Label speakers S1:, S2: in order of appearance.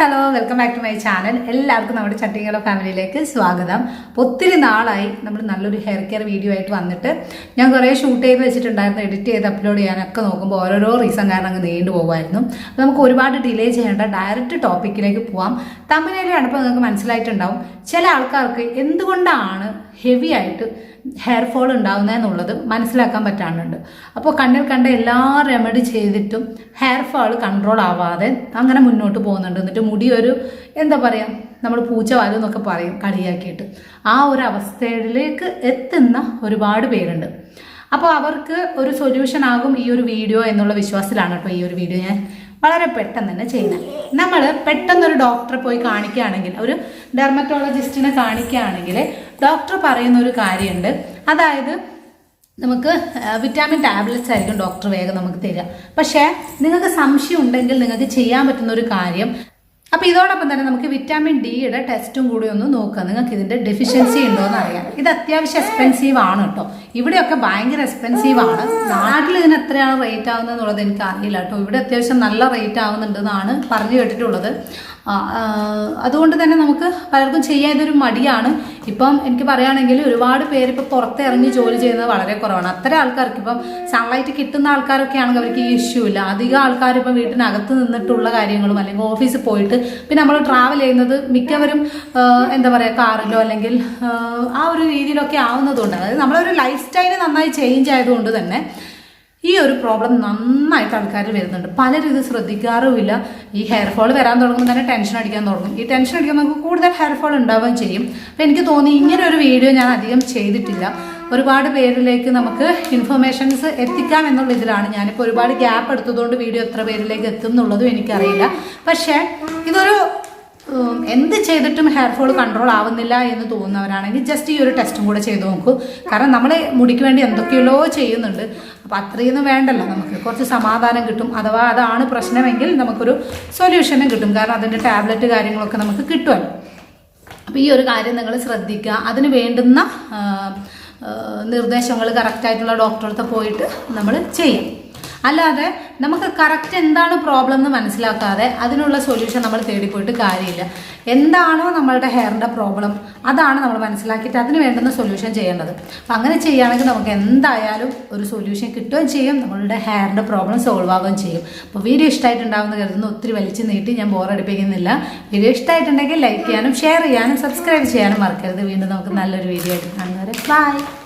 S1: Hello welcome back to my channel എല്ലാവർക്കും നമ്മുടെ ചട്ടികള ഫാമിലിയിലേക്ക് സ്വാഗതം. ഒത്തിരി നാളായി നമ്മൾ നല്ലൊരു ഹെയർ കെയർ വീഡിയോ ആയിട്ട് വന്നിട്ട് ഞാൻ കുറേ ഷൂട്ട് ചെയ്ത് വെച്ചിട്ടുണ്ടായിരുന്നു എഡിറ്റ് ചെയ്ത് അപ്ലോഡ് ചെയ്യാനൊക്കെ നോക്കുമ്പോൾ ഓരോരോ റീസൺ കാരണം അങ്ങ് നീണ്ടു പോകുമായിരുന്നു അപ്പോൾ നമുക്ക് ഒരുപാട് ഡിലേ ചെയ്യേണ്ട ഡയറക്റ്റ് ടോപ്പിക്കിലേക്ക് പോവാം. തമിഴിലെ കണ്ടപ്പോൾ നിങ്ങൾക്ക് മനസ്സിലായിട്ടുണ്ടാവും ചില ആൾക്കാർക്ക് എന്തുകൊണ്ടാണ് ഹെവി ആയിട്ട് ഹെയർ ഫോൾ ഉണ്ടാവുന്നതെന്നുള്ളത് മനസ്സിലാക്കാൻ പറ്റാനുണ്ട് അപ്പോൾ കണ്ണിൽ കണ്ട എല്ലാ റെമഡി ചെയ്തിട്ടും ഹെയർ ഫോൾ കൺട്രോൾ ആവാതെ അങ്ങനെ മുന്നോട്ട് പോകുന്നുണ്ട്. എന്നിട്ട് മുടി ഒരു എന്താ പറയുക നമ്മൾ പൂച്ച വാലും എന്നൊക്കെ പറയും കടിയാക്കിയിട്ട് ആ ഒരു അവസ്ഥയിലേക്ക് എത്തുന്ന ഒരുപാട് പേരുണ്ട്. അപ്പോൾ അവർക്ക് ഒരു സൊല്യൂഷൻ ആകും ഈ ഒരു വീഡിയോ എന്നുള്ള വിശ്വാസത്തിലാണ് കേട്ടോ ഈ ഒരു വീഡിയോ ഞാൻ വളരെ പെട്ടെന്ന് തന്നെ ചെയ്യുന്നത്. നമ്മൾ പെട്ടെന്ന് ഒരു ഡോക്ടറെ പോയി കാണിക്കുകയാണെങ്കിൽ ഒരു ഡെർമറ്റോളജിസ്റ്റിനെ കാണിക്കുകയാണെങ്കിൽ ഡോക്ടർ പറയുന്ന ഒരു കാര്യമുണ്ട്. അതായത് നമുക്ക് വിറ്റാമിൻ ടാബ്ലറ്റ്സ് ആയിരിക്കും ഡോക്ടർ വേഗം നമുക്ക് തരിക. പക്ഷേ നിങ്ങൾക്ക് സംശയം ഉണ്ടെങ്കിൽ നിങ്ങൾക്ക് ചെയ്യാൻ പറ്റുന്ന ഒരു കാര്യം അപ്പോൾ ഇതോടൊപ്പം തന്നെ നമുക്ക് വിറ്റാമിൻ ഡിയുടെ ടെസ്റ്റും കൂടി ഒന്ന് നോക്കാം. നിങ്ങൾക്ക് ഇതിന്റെ ഡെഫിഷ്യൻസി ഉണ്ടോ എന്ന് അറിയാം. ഇത് അത്യാവശ്യം എക്സ്പെൻസീവ് ആണ് കേട്ടോ. ഇവിടെയൊക്കെ ഭയങ്കര എക്സ്പെൻസീവ് ആണ്. നാട്ടിൽ ഇതിന് എത്രയാണ് റേറ്റ് ആവുന്നത് എന്നുള്ളത് എനിക്ക് അറിയില്ല കേട്ടോ. ഇവിടെ അത്യാവശ്യം നല്ല റേറ്റ് ആവുന്നുണ്ടെന്നാണ് പറഞ്ഞു കേട്ടിട്ടുള്ളത്. അതുകൊണ്ട് തന്നെ നമുക്ക് പലർക്കും ചെയ്യാൻ ഇതൊരു മടിയാണ്. ഇപ്പം എനിക്ക് പറയുകയാണെങ്കിൽ ഒരുപാട് പേര് ഇപ്പം പുറത്തിറങ്ങി ജോലി ചെയ്യുന്നത് വളരെ കുറവാണ്. അത്ര ആൾക്കാർക്ക് ഇപ്പം സൺലൈറ്റ് കിട്ടുന്ന ആൾക്കാരൊക്കെ ആണെങ്കിൽ അവർക്ക് ഈ ഇഷ്യൂ ഇല്ല. അധികം ആൾക്കാർ ഇപ്പം വീട്ടിനകത്ത് നിന്നിട്ടുള്ള കാര്യങ്ങളും അല്ലെങ്കിൽ ഓഫീസിൽ പോയിട്ട് പിന്നെ നമ്മൾ ട്രാവൽ ചെയ്യുന്നത് മിക്കവരും എന്താ പറയുക കാറിലോ അല്ലെങ്കിൽ ആ ഒരു രീതിയിലൊക്കെ ആവുന്നതുകൊണ്ട്. അതായത് നമ്മളൊരു ലൈഫ് സ്റ്റൈൽ നന്നായി ചേഞ്ച് ആയതുകൊണ്ട് തന്നെ ഈ ഒരു പ്രോബ്ലം നന്നായിട്ട് ആൾക്കാർ വരുന്നുണ്ട്. പലരും ഇത് ശ്രദ്ധിക്കാറുമില്ല. ഈ ഹെയർ ഫോൾ വരാൻ തുടങ്ങുമ്പോൾ തന്നെ ടെൻഷൻ അടിക്കാൻ തുടങ്ങും. ഈ ടെൻഷൻ അടിക്കുമ്പോൾ നമുക്ക് കൂടുതൽ ഹെയർ ഫോൾ ഉണ്ടാവുകയും ചെയ്യും. അപ്പം എനിക്ക് തോന്നി ഇങ്ങനെ ഒരു വീഡിയോ ഞാൻ അധികം ചെയ്തിട്ടില്ല. ഒരുപാട് പേരിലേക്ക് നമുക്ക് ഇൻഫർമേഷൻസ് എത്തിക്കാം എന്നുള്ള ഇതിലാണ് ഞാനിപ്പോൾ ഒരുപാട് ഗ്യാപ്പ് എടുത്തതുകൊണ്ട് വീഡിയോ എത്ര പേരിലേക്ക് എത്തും എന്നുള്ളതും എനിക്കറിയില്ല. പക്ഷേ ഇതൊരു എന്ത് ചെയ്തിട്ടും ഹെയർ ഫോൾ കൺട്രോൾ ആവുന്നില്ല എന്ന് തോന്നുന്നവരാണെങ്കിൽ ജസ്റ്റ് ഈ ഒരു ടെസ്റ്റും കൂടെ ചെയ്ത് നോക്കൂ. കാരണം നമ്മൾ മുടിക്ക് വേണ്ടി എന്തൊക്കെയോ ചെയ്യുന്നുണ്ട്. അപ്പം അത്രയൊന്നും വേണ്ടല്ലോ നമുക്ക്. കുറച്ച് സമാധാനം കിട്ടും. അഥവാ അതാണ് പ്രശ്നമെങ്കിൽ നമുക്കൊരു സൊല്യൂഷനും കിട്ടും. കാരണം അതിന്റെ ടാബ്ലറ്റ് കാര്യങ്ങളൊക്കെ നമുക്ക് കിട്ടുമല്ലോ. അപ്പോൾ ഈ ഒരു കാര്യം നിങ്ങൾ ശ്രദ്ധിക്കുക. അതിന് വേണ്ടുന്ന നിർദ്ദേശങ്ങൾ കറക്റ്റായിട്ടുള്ള ഡോക്ടറടുത്ത് പോയിട്ട് നമ്മൾ ചെയ്യും. അല്ലാതെ നമുക്ക് കറക്റ്റ് എന്താണ് പ്രോബ്ലം എന്ന് മനസ്സിലാക്കാതെ അതിനുള്ള സൊല്യൂഷൻ നമ്മൾ തേടിപ്പോയിട്ട് കാര്യമില്ല. എന്താണോ നമ്മളുടെ ഹെയറിന്റെ പ്രോബ്ലം അതാണ് നമ്മൾ മനസ്സിലാക്കിയിട്ട് അതിന് വേണ്ടുന്ന സൊല്യൂഷൻ ചെയ്യേണ്ടത്. അപ്പം അങ്ങനെ ചെയ്യുകയാണെങ്കിൽ നമുക്ക് എന്തായാലും ഒരു സൊല്യൂഷൻ കിട്ടുകയും ചെയ്യും നമ്മളുടെ ഹെയറിന്റെ പ്രോബ്ലം സോൾവ് ആവുകയും ചെയ്യും. അപ്പോൾ വീഡിയോ ഇഷ്ടമായിട്ടുണ്ടാവുമെന്ന് കരുതുന്നു. ഒത്തിരി വലിച്ചു നീട്ടി ഞാൻ ബോറടിപ്പിക്കുന്നില്ല വീഡിയോ ഇഷ്ടമായിട്ടുണ്ടെങ്കിൽ ലൈക്ക് ചെയ്യാനും ഷെയർ ചെയ്യാനും സബ്സ്ക്രൈബ് ചെയ്യാനും മറക്കരുത്. വീണ്ടും നമുക്ക് നല്ലൊരു വീഡിയോ ആയിട്ട് കാണുന്നവരെ ബൈ